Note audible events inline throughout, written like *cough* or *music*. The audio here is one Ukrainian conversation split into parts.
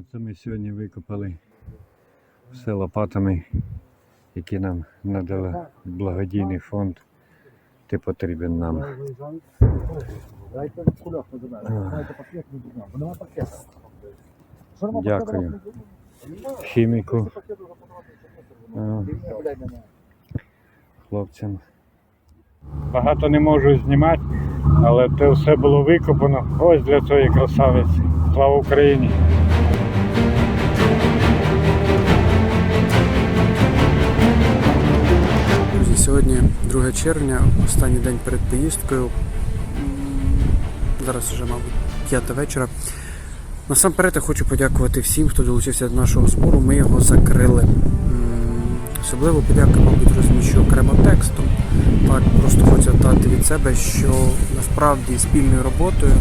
Оце ми сьогодні викопали все лопатами, які нам надали благодійний фонд. Ти потрібен нам. Дякую. Хіміку, хлопцям. Багато не можу знімати, але це все було викопано. Ось для цієї красавиці. Слава Україні! Сьогодні 2 червня, останній день перед поїздкою. Зараз вже, мабуть, п'ята вечора. Насамперед я хочу подякувати всім, хто долучився до нашого збору. Ми його закрили. Особливо подяка, мабуть, розміщу окремо текстом. Так, просто хочу дати від себе, що насправді спільною роботою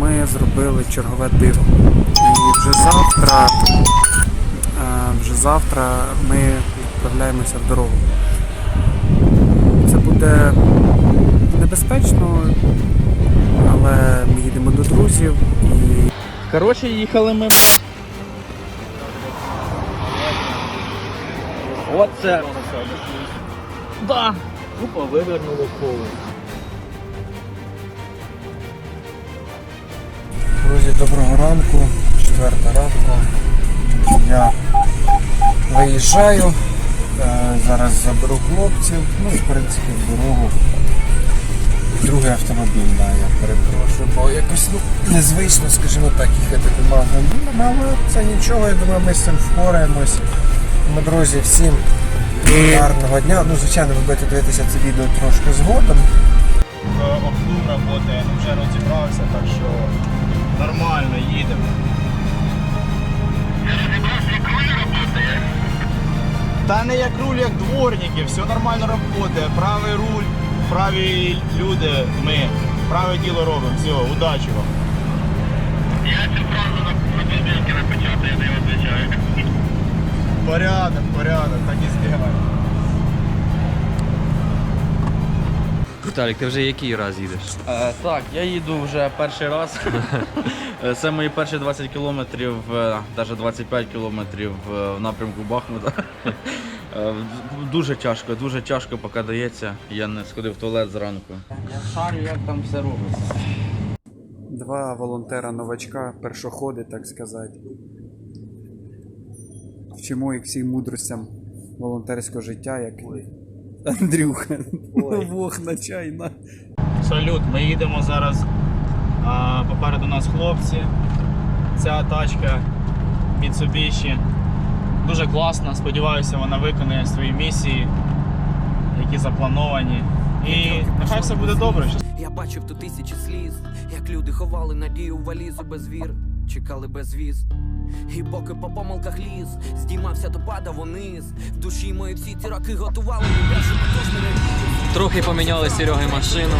ми зробили чергове диво. І вже завтра, е, вже завтра ми відправляємося в дорогу. Це буде небезпечно, але ми їдемо до друзів і Коротше, їхали ми. Оце. Да. Тупо вивернуло коло. Друзі, доброго ранку, четверта ранку. Я виїжджаю. Е, Зараз заберу хлопців. Ну і в принципі в дорогу. Другий автомобіль, да, я перепрошую, бо якось ну, незвично, скажімо так, їхати до магазину, але це нічого, я думаю, ми з цим впораємось. Тому, друзі, всім гарного дня. Ну, звичайно, ви будете дивитися це відео трошки згодом. Обдув працює, вже розібрався, так що нормально їдемо. Та не як руль, як дворники, все нормально працює. Правий руль, праві люди, ми. Праве діло робимо. Все, удачі вам. Я цю фразу на, більбілки напечатаю, я не відповідаю. Порядок, порядок, так і зробимо. Віталік, ти вже який раз їдеш? Е, так, я їду вже перший раз. *laughs* Е, Це мої перші 20 кілометрів, навіть 25 кілометрів е, в напрямку Бахмута. Е, Дуже тяжко, дуже тяжко поки дається. Я не сходив в туалет зранку. Я шарю, як там все робиться. Два волонтера-новачка, першоходи, так сказати. Вчимо їх всім мудростям волонтерського життя, як Андрюха. Вог на чайна. Салют, ми їдемо зараз. А, попереду нас хлопці. Ця тачка Mitsubishi. Дуже класна. Сподіваюся, вона виконає свої місії, які заплановані. І нехай все буде добре. Я бачив тут тисячі сліз, як люди ховали надію в валізу без вір, чекали без віз. І поки по помилках ліз, здіймався, то падав униз. В душі мої всі ці роки готували мій перший потужний. Трохи поміняли Сереги машину,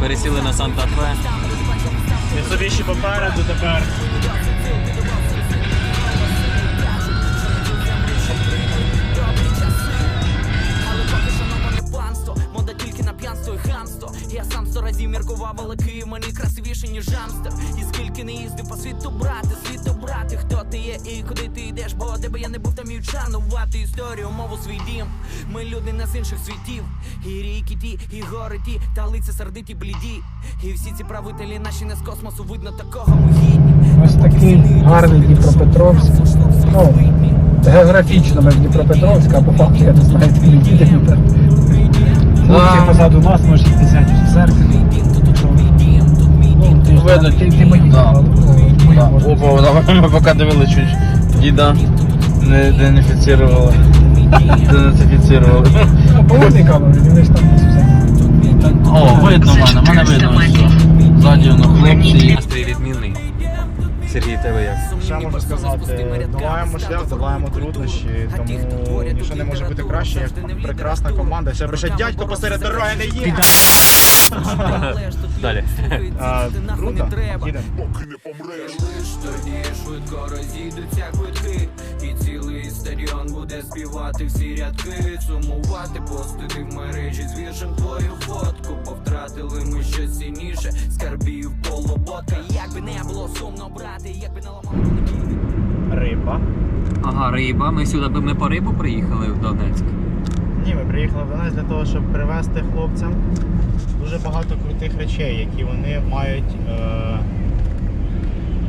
пересіли на Санта-Фе. Mitsubishi попереду тепер. Разів міркував, але Київ мені красивіше, ніж Амстер. І скільки не їздив по світу брати, світу брати, хто ти є і куди ти йдеш, бо де би я не був, там і вчанувати історію, мову свій дім. Ми люди з інших світів, і ріки ті, і гори ті, та лиця сердиті бліді. І всі ці правителі наші не з космосу, видно такого ми гідні. Ось такий гарний Дніпропетровськ. Ну, географічно ми з Дніпропетровська, а по факту я не знаю, де їдемо. Хлопці позаду нас, може 60 в. Ну, Видно, ти, ти да. да. Опа, *laughs* ми поки дивили чуть діда не ідентифіцірували. Ідентифіцірували. Ну, дивись там десь все. О, видно мене, мене видно. все. Ззаді воно хлопці. Настрій відмінний. Сергій, тебе як? Я можу сказати? Долаємо шлях, долаємо труднощі, тому нічого не може бути краще, як прекрасна команда. Ще вже дядько посеред дороги не їде. Далі. Круто, їдемо. Лиш тоді швидко розійдуться квитки. І цілий стадіон буде співати всі рядки, сумувати, постити в мережі з віршем твою фотку. Повтратили ми щось цінніше, скарбів полуботка. Сумно брати, як би не ламати. Риба. Ага, риба. Ми сюди би ми по рибу приїхали в Донецьк. Ні, ми приїхали до нас для того, щоб привезти хлопцям дуже багато крутих речей, які вони мають е...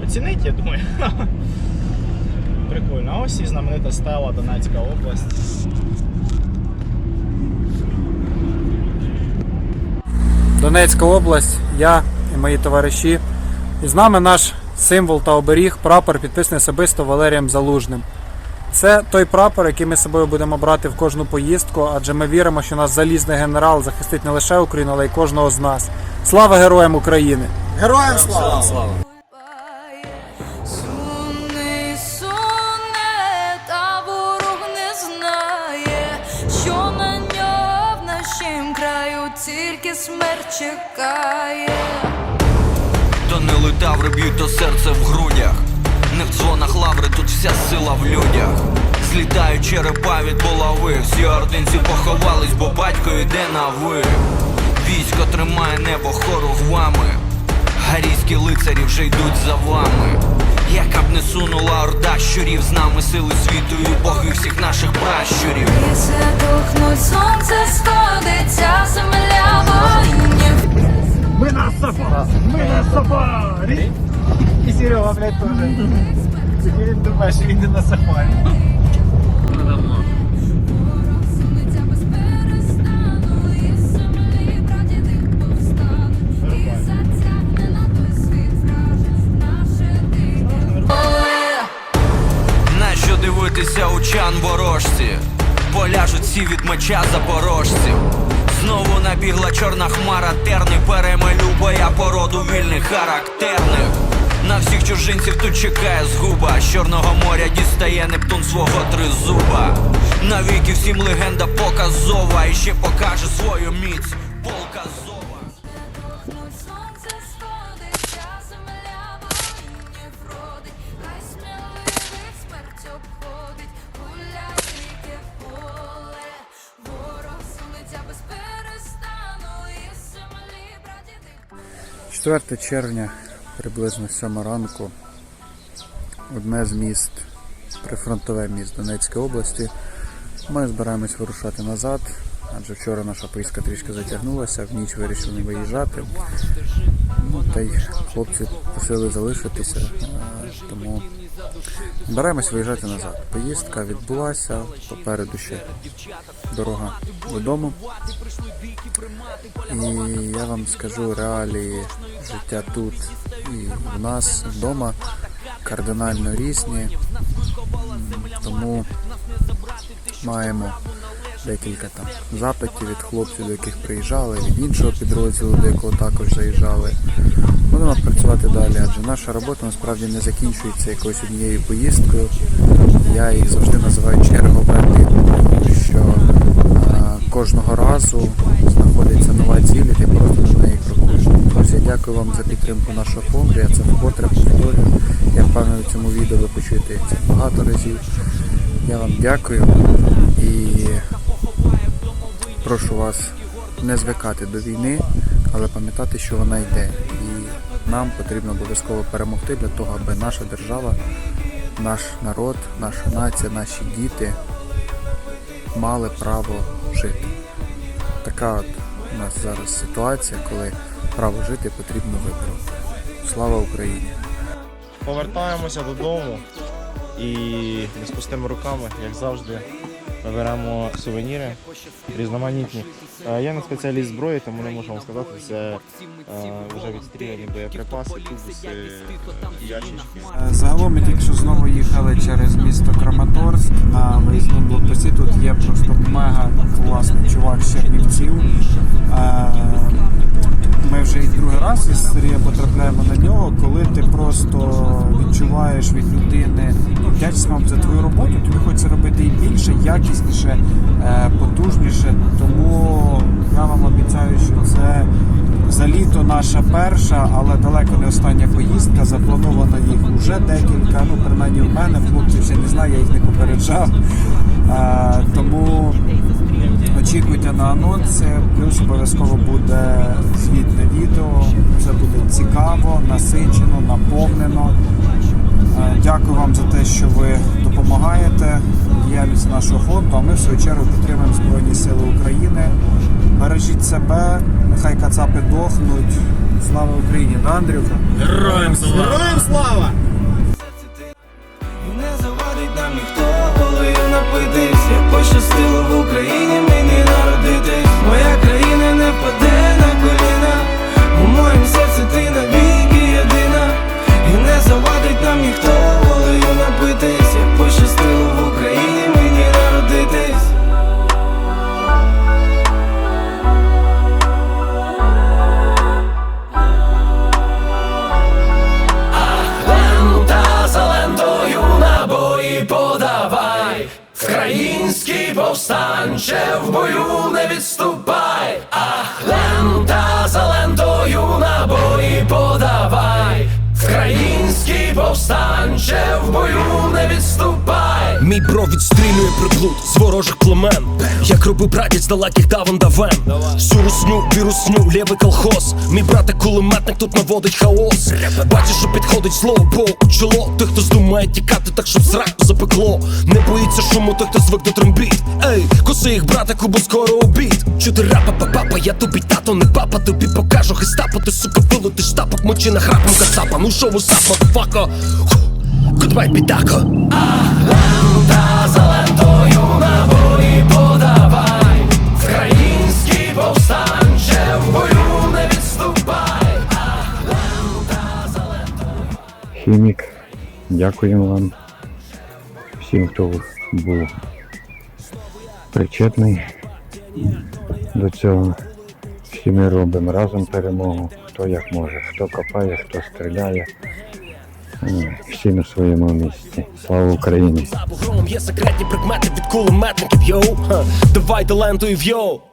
оцінити, я думаю. *laughs* Прикольно. А ось і знаменита стела Донецька область. Донецька область, я і мої товариші. І з нами наш символ та оберіг, прапор, підписаний особисто Валерієм Залужним. Це той прапор, який ми з собою будемо брати в кожну поїздку, адже ми віримо, що наш залізний генерал захистить не лише Україну, але й кожного з нас. Слава героям України! Героям слава! Суне, суне, та ворог не знає, що на нього в нашім краю тільки смерть чекає. То не летав риб'ють, то серце в грудях. Не в дзвонах лаври, тут вся сила в людях. Злітають черепа від булави. Всі ординці поховались, бо батько йде на ви. Військо тримає небо хоругвами. Гарійські лицарі вже йдуть за вами. Яка б не сунула орда щурів, з нами сили світу і боги всіх наших пращурів. Ліси тухнуть, сонце сходиться, земля воїнів. Ми на сафарі! Ми на сафарі! І Серега, блядь, думає, що він не на дике. Нащо дивитися у чан ворожці? Поляжуть всі від меча запорожців. Знову набігла чорна хмара, терни перемелю боя породу вільних характерних. На всіх чужинців тут чекає згуба. З чорного моря дістає Нептун свого тризуба. Навіки всім легенда показова. І ще покаже свою міць. 4 червня, приблизно 7 ранку, одне з міст, прифронтове міст Донецької області. Ми збираємось вирушати назад, адже вчора наша поїздка трішки затягнулася, в ніч вирішили не виїжджати. Ну, та й хлопці просили залишитися, е, тому збираємось виїжджати назад. Поїздка відбулася, попереду ще дорога додому. І я вам скажу реалії життя тут і в нас вдома кардинально різні. Тому маємо декілька там запитів від хлопців, до яких приїжджали, від іншого підрозділу, до якого також заїжджали. Будемо працювати далі, адже наша робота насправді не закінчується якоюсь однією поїздкою. Я їх завжди називаю черговими, тому що а, кожного разу знаходиться нова ціль, і ти просто. Друзі, дякую вам за підтримку нашого фонду. Я це вкотре повторюю. Я впевнений, в цьому відео ви почуєте це багато разів. Я вам дякую і прошу вас не звикати до війни, але пам'ятати, що вона йде. І нам потрібно обов'язково перемогти для того, аби наша держава, наш народ, наша нація, наші діти мали право жити. Така от у нас зараз ситуація, коли право жити потрібно вибрати. Слава Україні! Повертаємося додому і не з пустими руками, як завжди. Ми беремо сувеніри різноманітні. Е, Я не спеціаліст зброї, тому не можу вам сказати. Це е, вже відстріляні боєприпаси, тубуси, ящички. Е, Загалом ми тільки що знову їхали через місто Краматорськ на виїзному блокпості. Тут є просто мега класний чувак з Чернівців. Ми вже і другий раз із Сергія потрапляємо на нього, коли ти просто відчуваєш від людини вдячність вам за твою роботу. Тобі хочеться робити і більше, якісніше, е, потужніше. Тому я вам обіцяю, що це за літо наша перша, але далеко не остання поїздка. Заплановано їх вже декілька, ну принаймні в мене, хлопців ще не знаю, я їх не попереджав. Е, тому очікуйте на анонси, плюс обов'язково буде звітне відео. Це буде цікаво, насичено, наповнено. Е, Дякую вам за те, що ви допомагаєте діяльності нашого фонду. А ми в свою чергу підтримуємо Збройні Сили України. Бережіть себе, нехай кацапи дохнуть. Слава Україні! Да, Андрюха? Героям слава! Не завадить нам ніхто не відступай. Мій бро відстрілює приблуд з ворожих племен. Як робив братець далеких давен давен Всю русню, вірусню, лєвий колхоз. Мій брате кулеметник тут наводить хаос. Бачиш, що підходить зло, бо у чоло. Тих, хто здумає тікати, так щоб зраку запекло. Не боїться шуму, той, хто звик до трембіт. Ей, коси їх братику, бо скоро обід. Чути рапа, папа, я тобі тато, не папа. Тобі покажу гестапо, ти сука вилути штапок. Мочи на храпом кацапа, ну шоу сап, мадафака Goodbye, бідако Та за лентою набої подавай, Український повстанче в бою не відступай. Хімік, дякуємо вам. Всім, хто був причетний до цього. Всі ми робимо разом перемогу, хто як може, хто копає, хто стріляє. Всі на своєму місці. Слава Україні! За бугром є секретні предмети від кулеметників, йоу давай Давайте лентою в йоу Ах,